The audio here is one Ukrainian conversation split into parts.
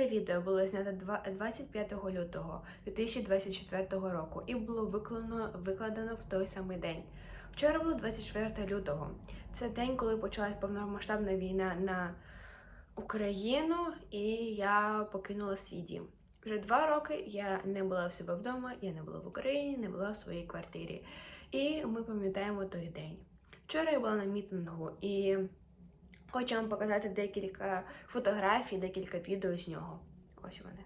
Це відео було знято 25 лютого 2024 року і було викладено, викладено в той самий день. Вчора було 24 лютого. Це день, коли почалась повномасштабна війна на Україну, і я покинула свій дім. Вже два роки я не була в себе вдома, я не була в Україні, не була в своїй квартирі. І ми пам'ятаємо той день. Вчора я була на мітингу і хочу вам показати декілька фотографій, декілька відео з нього. Ось вони.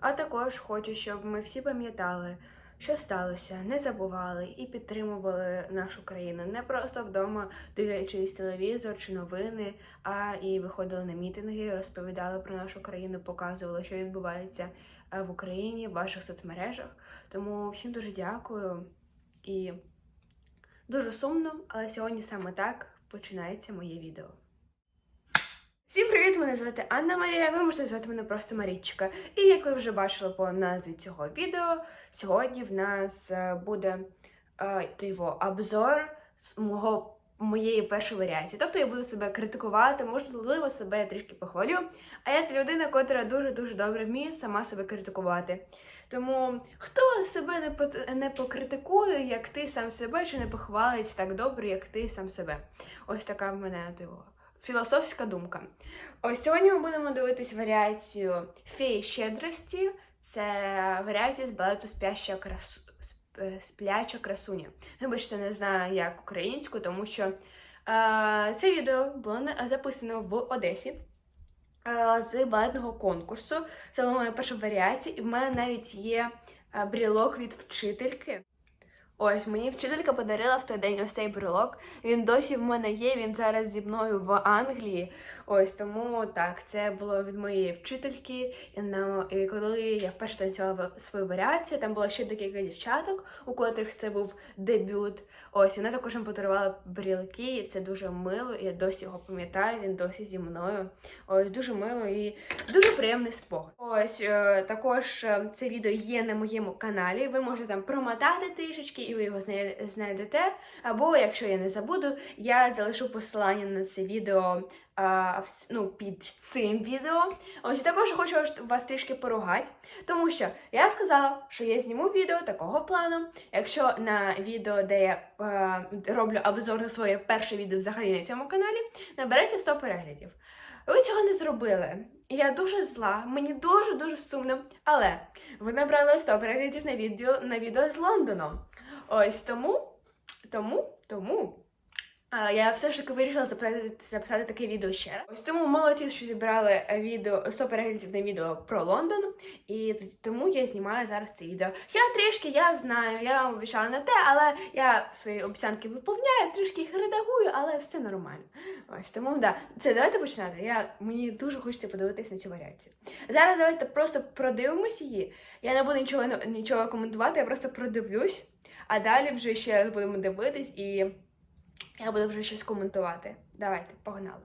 А також хочу, щоб ми всі пам'ятали, що сталося, не забували і підтримували нашу країну не просто вдома, дивлячись телевізор чи новини, а і виходили на мітинги, розповідали про нашу країну, показували, що відбувається в Україні, в ваших соцмережах. Тому всім дуже дякую і дуже сумно, але сьогодні саме так починається моє відео. Всім привіт! Мене звати Анна Марія. Ви можете звати мене просто Марічка. І як ви вже бачили по назві цього відео, сьогодні в нас е, буде е, його обзор з мого моєї першої варіації. Тобто я буду себе критикувати, можливо, себе я трішки похвалю. А я та людина, котра дуже дуже добре вміє сама себе критикувати. Тому хто себе не пот- не покритикує, як ти сам себе, чи не похвалить так добре, як ти сам себе. Ось така в мене типу, філософська думка. Ось сьогодні ми будемо дивитись варіацію феї щедрості. Це варіація з балету спяща красу. Спляча красуня. Вибачте, не знаю як українську, тому що е, це відео було записано в Одесі е, з балетного конкурсу. Це була моя перша варіація, і в мене навіть є е, брілок від вчительки. Ось мені вчителька подарила в той день ось цей брелок. Він досі в мене є. Він зараз зі мною в Англії. Ось тому так, це було від моєї вчительки. І, коли я вперше танцювала свою варіацію, там було ще декілька дівчаток, у котрих це був дебют. Ось вона також подарувала брілки, і це дуже мило. І я досі його пам'ятаю. Він досі зі мною. Ось дуже мило і дуже приємний спогад. Ось е, також е, це відео є на моєму каналі. Ви можете там промотати трішечки, і ви його знайдете. Або, якщо я не забуду, я залишу посилання на це відео ну, під цим відео. Ось і також хочу вас трішки поругати, тому що я сказала, що я зніму відео такого плану. Якщо на відео, де я роблю обзор на своє перше відео взагалі на цьому каналі, набереться 100 переглядів. Ви цього не зробили. Я дуже зла, мені дуже дуже сумно. Але ви набрали 100 переглядів на відео на відео з Лондоном. Ось тому, тому, тому. Я все ж таки вирішила записати, записати таке відео ще раз. Ось тому молодці, що зібрали відео 100 переглядів на відео про Лондон, і тому я знімаю зараз це відео. Я трішки, я знаю, я вам обіцяла не те, але я свої обіцянки виповняю, трішки їх редагую, але все нормально. Ось тому да. Це давайте починати. Я мені дуже хочеться подивитись на цю варіацію. Зараз давайте просто продивимось її. Я не буду нічого нічого коментувати, я просто продивлюсь, а далі вже ще раз будемо дивитись і. Я буду вже щось коментувати. Давайте, погнали.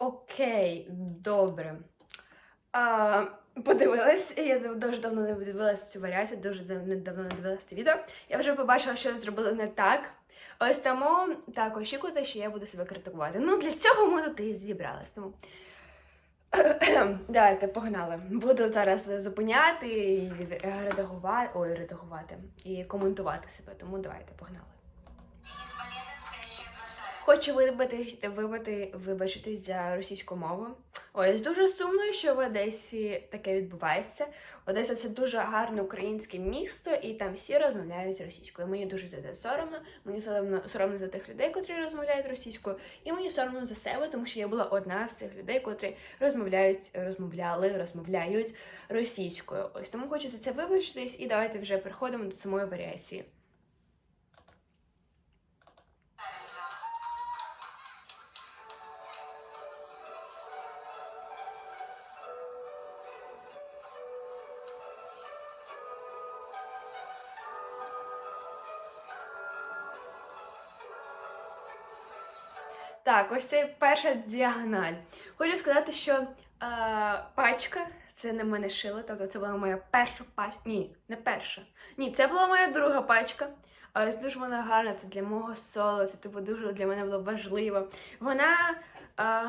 Окей, Добре. А, подивилась, я дуже давно не дивилася цю варіацію, дуже давно не дивилася це відео. Я вже побачила, що зробили не так. Ось тому так, очікуйте, що я буду себе критикувати. Ну, для цього ми тут і зібрались. Тому давайте, погнали. Буду зараз зупиняти і редагувати, ой, редагувати і коментувати себе. Тому давайте, погнали. Хочу вибити, вибити, вибачитись за російську мову. Ось дуже сумно, що в Одесі таке відбувається. Одеса це дуже гарне українське місто, і там всі розмовляють російською. Мені дуже за це соромно. Мені соромно, соромно за тих людей, котрі розмовляють російською, і мені соромно за себе, тому що я була одна з цих людей, котрі розмовляють, розмовляли, розмовляють російською. Ось тому хочу за це вибачитись, і давайте вже переходимо до самої варіації. Так, ось це перша діагональ. Хочу сказати, що е, пачка це не мене шила, тобто це була моя перша пачка. Ні, не перша. Ні, це була моя друга пачка. Ось дуже вона гарна, це для мого соло, це типу дуже для мене було важливо. Вона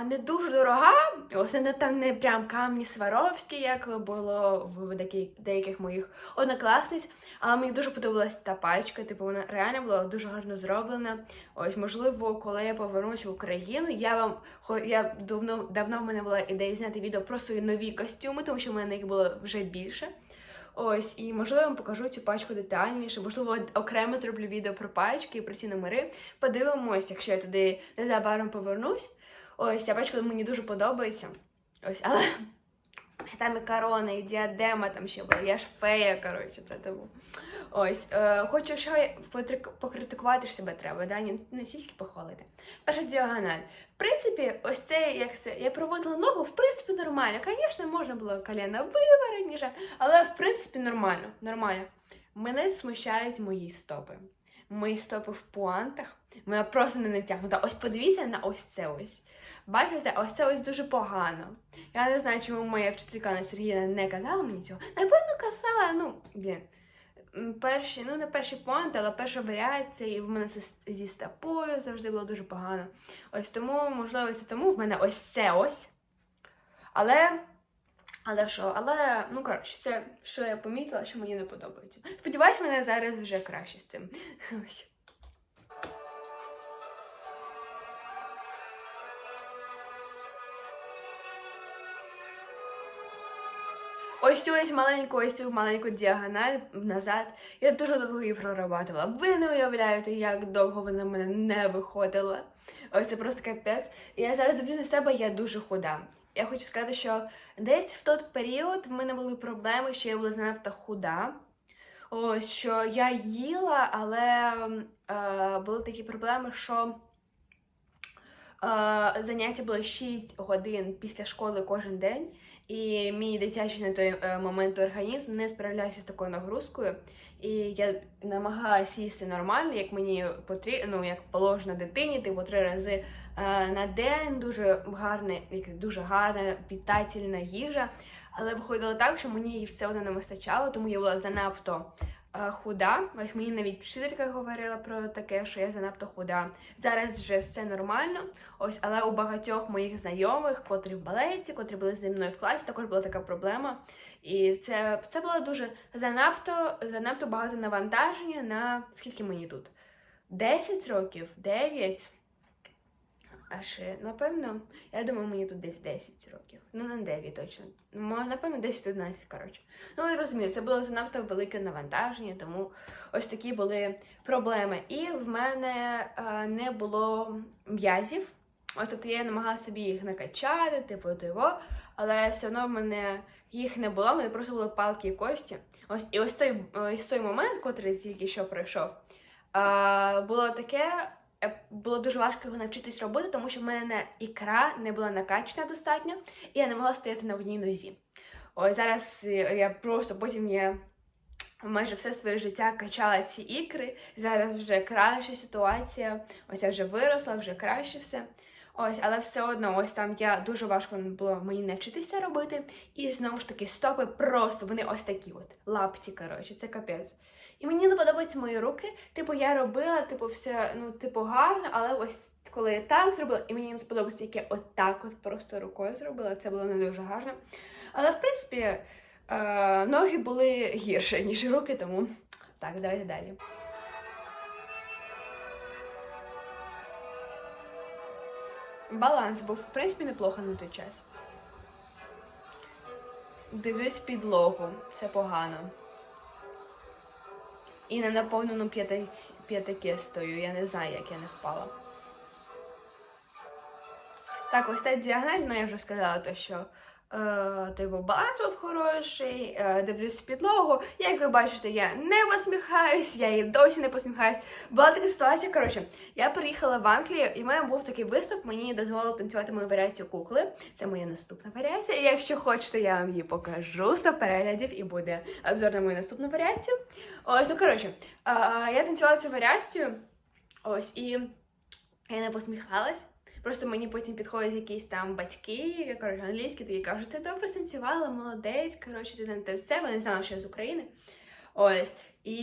не дуже дорога, ось не там не прям камні Сваровські, як було в деяких, моїх однокласниць. Але мені дуже подобалась та пачка, типу вона реально була дуже гарно зроблена. Ось, можливо, коли я повернусь в Україну, я вам я давно давно в мене була ідея зняти відео про свої нові костюми, тому що в мене їх було вже більше. Ось, і можливо, я вам покажу цю пачку детальніше. Можливо, окремо зроблю відео про пачки і про ці номери. Подивимось, якщо я туди незабаром повернусь. Ось ця пачка мені дуже подобається. Ось, але там і корона, і діадема там ще була. Я ж фея, коротше, це тому. Ось, е, хочу потрик- покритикувати ж себе треба, да? не, не тільки похвалити. Перша діагональ. В принципі, ось це, як це, я проводила ногу, в принципі, нормально. Звісно, можна було коліна вивереніше, але в принципі нормально. нормально. Мене смущають мої стопи. Мої стопи в пуантах. Мене просто не натягнута. Ось подивіться на ось це ось. Бачите, ось це ось дуже погано. Я не знаю, чому моя вчителька Анна Сергіївна не казала мені цього. Напевно, казала, ну, блін. Перші, ну не перші понти, але перша варіація, і в мене це зі стопою завжди було дуже погано. Ось тому, можливо, це тому в мене ось це ось. Але. Але що? Але, ну коротше, це що я помітила, що мені не подобається. Сподіваюсь, мене зараз вже краще з цим. Ось цю ось маленьку, ось цю маленьку діагональ назад. Я дуже довго її прорабатувала. Ви не уявляєте, як довго вона в мене не виходила. Ось це просто капець. І я зараз дивлюсь на себе, я дуже худа. Я хочу сказати, що десь в той період в мене були проблеми, що я була занадто худа. Ось що я їла, але е, були такі проблеми, що е, заняття було 6 годин після школи кожен день. І мій дитячий на той е, момент організм не справлявся з такою нагрузкою. І я намагалася їсти нормально, як мені потрібно, ну, як положено дитині, типу три рази е, на день, дуже гарна, дуже гарна, питательна їжа. Але виходило так, що мені її все одно не вистачало, тому я була занадто худа. Ось мені навіть вчителька говорила про таке, що я занадто худа. Зараз вже все нормально. Ось, але у багатьох моїх знайомих, котрі в балеті, котрі були зі мною в класі, також була така проблема. І це, це було дуже занадто, занадто багато навантаження на скільки мені тут? 10 років, 9. А ще, напевно, я думаю, мені тут десь 10 років. Ну, не 9 точно. Напевно, 10-11, коротше. Ну, ви розумієте, це було занадто велике навантаження, тому ось такі були проблеми. І в мене е, не було м'язів. Ось тобто я намагалася собі їх накачати, типу того, але все одно в мене їх не було, в мене просто були палки і кості. Ось і ось той, ось той момент, котрий тільки що пройшов, е, було таке. Е, Було дуже важко його навчитись робити, тому що в мене ікра не була накачана достатньо, і я не могла стояти на одній нозі. Ось зараз е, я просто потім я майже все своє життя качала ці ікри. Зараз вже краща ситуація. Ось я вже виросла, вже краще все. Ось, але все одно, ось там я дуже важко було мені навчитися робити. І знову ж таки, стопи просто вони ось такі от лапті, коротше, це капець. І мені не подобаються мої руки. Типу, я робила, типу, все, ну, типу, гарно, але ось коли я так зробила, і мені не сподобалося, як я отак от просто рукою зробила, це було не дуже гарно. Але в принципі, е, ноги були гірше, ніж руки, тому так, давайте далі. Баланс був, в принципі, неплохо на той час. Дивлюсь підлогу, це погано. І на наповненому п'ятаки стою, я не знаю, як я не впала. Так, ось та діагональ, ну я вже сказала, то що типу, баланс був хороший, е, дивлюсь підлогу. Як ви бачите, я не посміхаюсь, я і досі не посміхаюсь. Була така ситуація. Коротше, я приїхала в Англію, і в мене був такий виступ, мені дозволили танцювати мою варіацію кукли. Це моя наступна варіація. І якщо хочете, я вам її покажу 100 переглядів і буде обзор на мою наступну варіацію. Ось, ну коротше, е, я танцювала цю варіацію. Ось, і я не посміхалась. Просто мені потім підходять якісь там батьки, коротше, англійські, такі кажуть, ти добре станцювала, молодець, коротше, ти там те все, вони знали, що я з України. Ось. І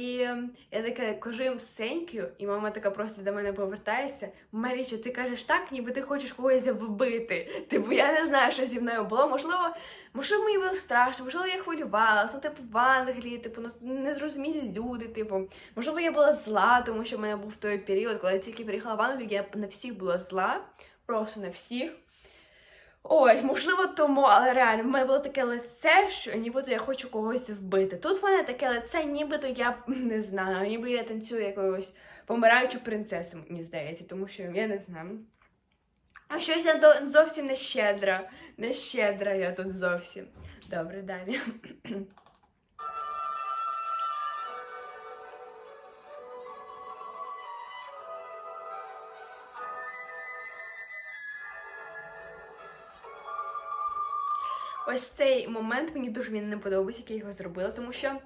я така кажу їм you, і мама така просто до мене повертається. Маріча, ти кажеш так, ніби ти хочеш когось вбити. Типу, я не знаю, що зі мною було. Можливо, можливо, мені було страшно, можливо, я хвилювалася, ну, типу, в Англії, типу, ну, незрозумілі люди, типу. Можливо, я була зла, тому що в мене був той період, коли я тільки приїхала в Англію, я на всіх була зла, просто на всіх. Ой, можливо, тому, але реально, в мене було таке лице, що нібито я хочу когось вбити. Тут в мене таке лице, нібито я не знаю, ніби я танцюю якогось помираючу принцесу, мені здається, тому що я не знаю. А щось я зовсім не щедра. Не щедра я тут зовсім. Добре, далі. Ось цей момент мені дуже він не подобається, як я його зробила, тому що е,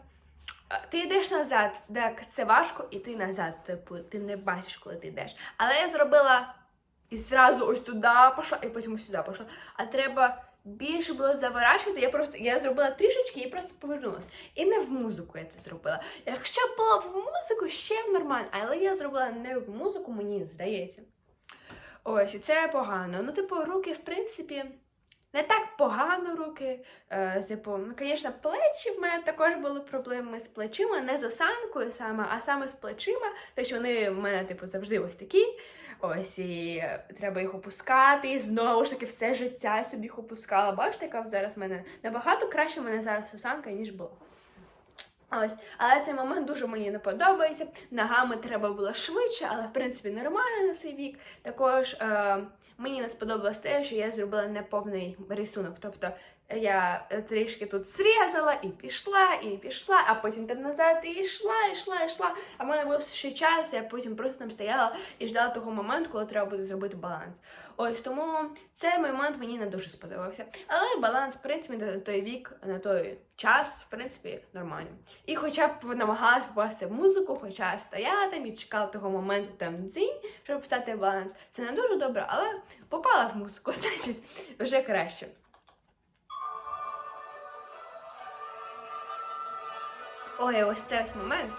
ти йдеш назад, так, це важко іти назад, типу, ти не бачиш, коли ти йдеш. Але я зробила і зразу ось туди пішла, і потім сюди пішла. А треба більше було заворачувати. Я просто я зробила трішечки і просто повернулася. І не в музику я це зробила. Якщо б було в музику, ще б нормально, але я зробила не в музику, мені здається. Ось, і це погано. Ну, типу, руки, в принципі, не так погано руки. Е, типу, ну, звісно, плечі в мене також були проблеми з плечима, не з осанкою саме, а саме з плечима, тому що вони в мене, типу, завжди ось такі. Ось, і е, треба їх опускати. І знову ж таки, все життя собі їх опускала. Бачите, яка зараз в мене набагато краще в мене зараз осанка, ніж була. Ось, але цей момент дуже мені не подобається. Ногами треба було швидше, але в принципі нормально на цей вік. Також е, мені не сподобалось те, що я зробила неповний рисунок. Тобто я трішки тут зрізала і пішла, і пішла, а потім там назад і йшла, йшла, йшла. А в мене був ще час, я потім просто там стояла і ждала того моменту, коли треба буде зробити баланс. Ось тому цей момент мені не дуже сподобався. Але баланс, в принципі, на той вік, на той час, в принципі, нормальний. І хоча б намагалась попасти в музику, хоча стояла і чекала того моменту там дзінь, щоб встати в баланс. Це не дуже добре, але попала в музику, значить, вже краще. Ой, ось це ось момент.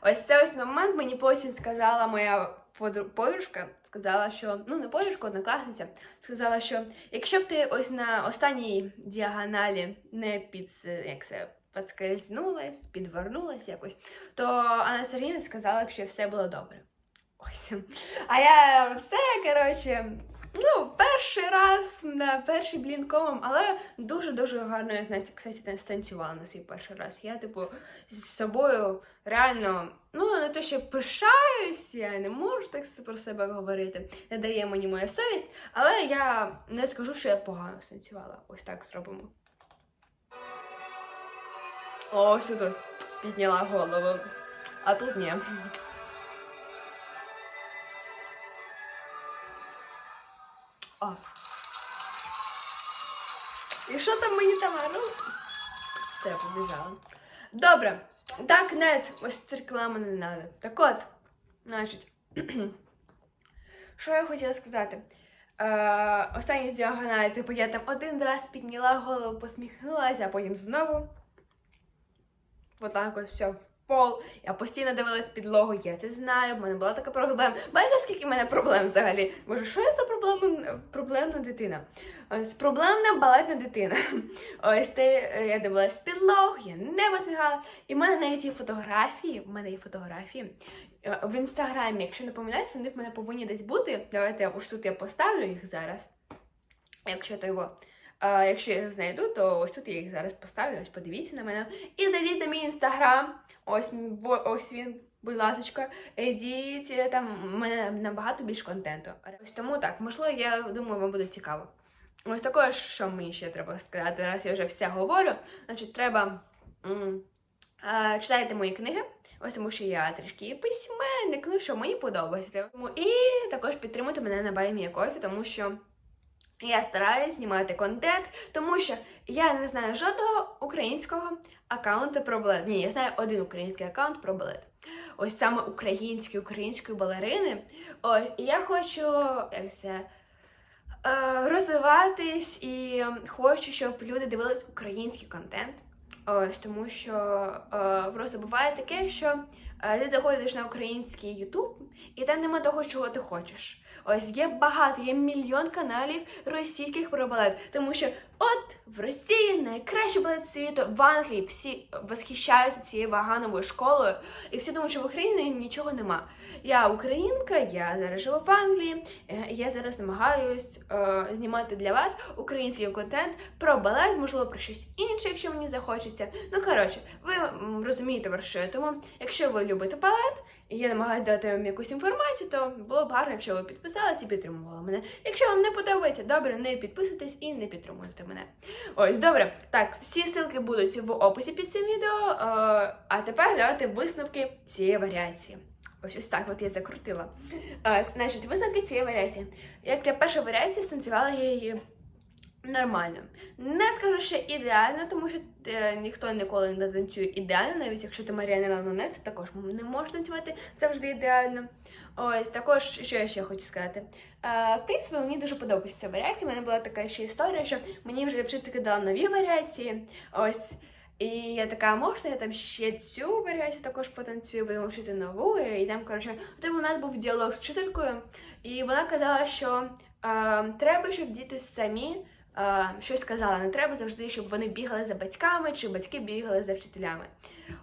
Ось це ось момент мені потім сказала моя подружка, сказала, що ну не подружка, однокласниця, сказала, що якщо б ти ось на останній діагоналі не під як це підскользнулась, підвернулась якось, то Анна Сергійовна сказала б, що все було добре. Ось. А я все, коротше, ну, перший раз на перший блін комом, але дуже-дуже гарно я знаєте, кстати, станцювала на свій перший раз. Я, типу, з собою реально, ну, не то, що пишаюсь, я не можу так про себе говорити, не дає мені моя совість, але я не скажу, що я погано станцювала. Ось так зробимо. О, сюди підняла голову. А тут ні. О. І що там мені там ну? Все, побіжала. Добре. Так, нет, ось ця реклама не треба. Так от, значить, що я хотіла сказати. Е, останній з діагоналі, типу, я там один раз підняла голову, посміхнулася, а потім знову. Отак ось все пол. Я постійно дивилась підлогу, я це знаю, в мене була така проблема. Бачите, скільки в мене проблем взагалі? Боже, що я за проблем, проблемна дитина? Ось проблемна балетна дитина. Ось те, я дивилась підлогу, я не посміхала. І в мене навіть є фотографії. В мене є фотографії е, в інстаграмі. Якщо не помиляюсь, вони в мене повинні десь бути. Давайте ось тут я поставлю їх зараз. Якщо то його. Якщо я їх знайду, то ось тут я їх зараз поставлю. Ось подивіться на мене. І зайдіть на мій інстаграм. Ось ось він. Будь ласка, йдіть, там в мене набагато більше контенту. Ось тому так, можливо, я думаю, вам буде цікаво. Ось також, що мені ще треба сказати, раз я вже все говорю, значить, треба читайте мої книги. Ось тому що я трішки письменник, ну що мені подобається. І також підтримуйте мене на Баймі Кофі, тому що я стараюсь знімати контент, тому що я не знаю жодного українського аккаунту про балет. Ні, я знаю один український аккаунт про балет. Ось саме українські, української балерини. Ось, і я хочу як це, е, розвиватись і хочу, щоб люди дивились український контент. Ось тому що е, просто буває таке, що е, ти заходиш на український YouTube, і там нема того, чого ти хочеш. Ось є багато, є мільйон каналів російських про балет, тому що от в Росії найкращий балет світу, в Англії всі восхищаються цією вагановою школою, і всі думають, що в Україні нічого нема. Я українка, я зараз живу в Англії, е, я зараз намагаюсь е, знімати для вас український контент про балет, можливо, про щось інше, якщо мені захочеться. Ну коротше, ви розумієте, про що я. Тому, якщо ви любите балет, і я намагаюся дати вам якусь інформацію, то було б гарно, якщо ви підписалися і підтримували мене. Якщо вам не подобається, добре, не підписуйтесь і не підтримуйте мене. Ось, добре. Так, всі ссылки будуть в описі під цим відео. е, А тепер гляньте висновки цієї варіації. Ось ось так от я закрутила. Е, Значить, висновки цієї варіації. Як для першої варіації станцювала я її нормально. Не скажу, що ідеально, тому що е, ніхто ніколи не танцює ідеально, навіть якщо ти Маріана Ланонес, ти також не можеш танцювати завжди ідеально. Ось також, що я ще хочу сказати. Е, в принципі, мені дуже подобається ця варіація. У мене була така ще історія, що мені вже вчителька дала нові варіації. Ось. І я така, можна я там ще цю варіацію також потанцюю, будемо вчити нову. І там, коротше, потім у нас був діалог з вчителькою, і вона казала, що е, треба, щоб діти самі щось казали. Не треба завжди, щоб вони бігали за батьками, чи батьки бігали за вчителями.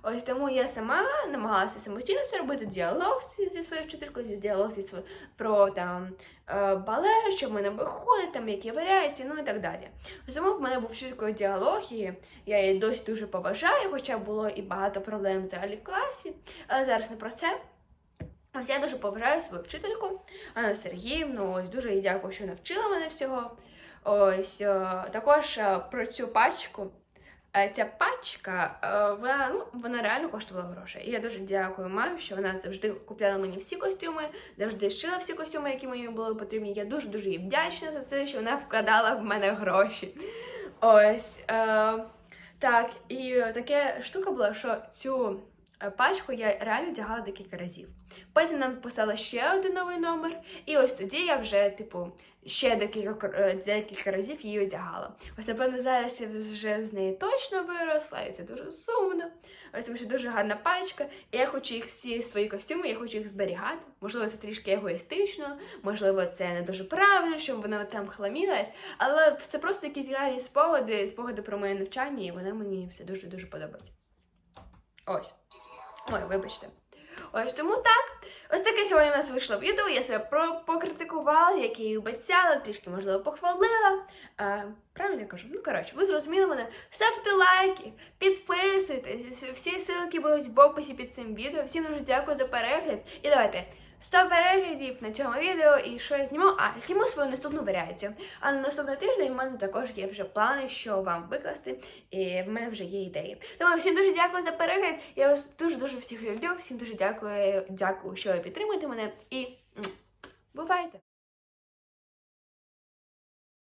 Ось тому я сама намагалася самостійно це робити діалог зі своєю вчителькою, діалог зі своєю про там е, балет, що в мене виходить, там які варіації, ну і так далі. Ось Тому в мене був вчителькою діалог, і я її досі дуже поважаю, хоча було і багато проблем взагалі в класі. Але зараз не про це. Ось я дуже поважаю свою вчительку Анну Сергіївну. Ось дуже їй дякую, що навчила мене всього. Ось е, також е, про цю пачку. Е, Ця пачка, вона, ну, вона реально коштувала грошей. І я дуже дякую мамі, що вона завжди купляла мені всі костюми, завжди шила всі костюми, які мені були потрібні. Я дуже дуже їй вдячна за це, що вона вкладала в мене гроші. Ось. Е, так, і таке штука була, що цю пачку я реально вдягала декілька разів. Потім нам поставили ще один новий номер, і ось тоді я вже, типу, ще декілька, е, декілька разів її одягала. Ось, напевно, зараз я вже з неї точно виросла, і це дуже сумно. Ось тому що дуже гарна пачка, і я хочу їх всі свої костюми, я хочу їх зберігати. Можливо, це трішки егоїстично, можливо, це не дуже правильно, щоб вона там хламілась, але це просто якісь гарні спогади, спогади про моє навчання, і вони мені все дуже дуже подобається. Ось. Ой, вибачте. Ось тому так. Ось таке сьогодні у нас вийшло відео. Я себе покритикувала, як я і обіцяла, трішки, можливо, похвалила. Е, правильно я кажу? Ну, коротше, ви зрозуміли мене. Ставте лайки, підписуйтесь. Всі ссылки будуть в описі під цим відео. Всім дуже дякую за перегляд. І давайте 100 переглядів на цьому відео. І що я зніму? А, зніму свою наступну варіацію. А на наступний тиждень в мене також є вже плани, що вам викласти, і в мене вже є ідеї. Тому всім дуже дякую за перегляд. Я вас дуже дуже всіх люблю. Всім дуже дякую, дякую, що ви підтримуєте мене. І бувайте!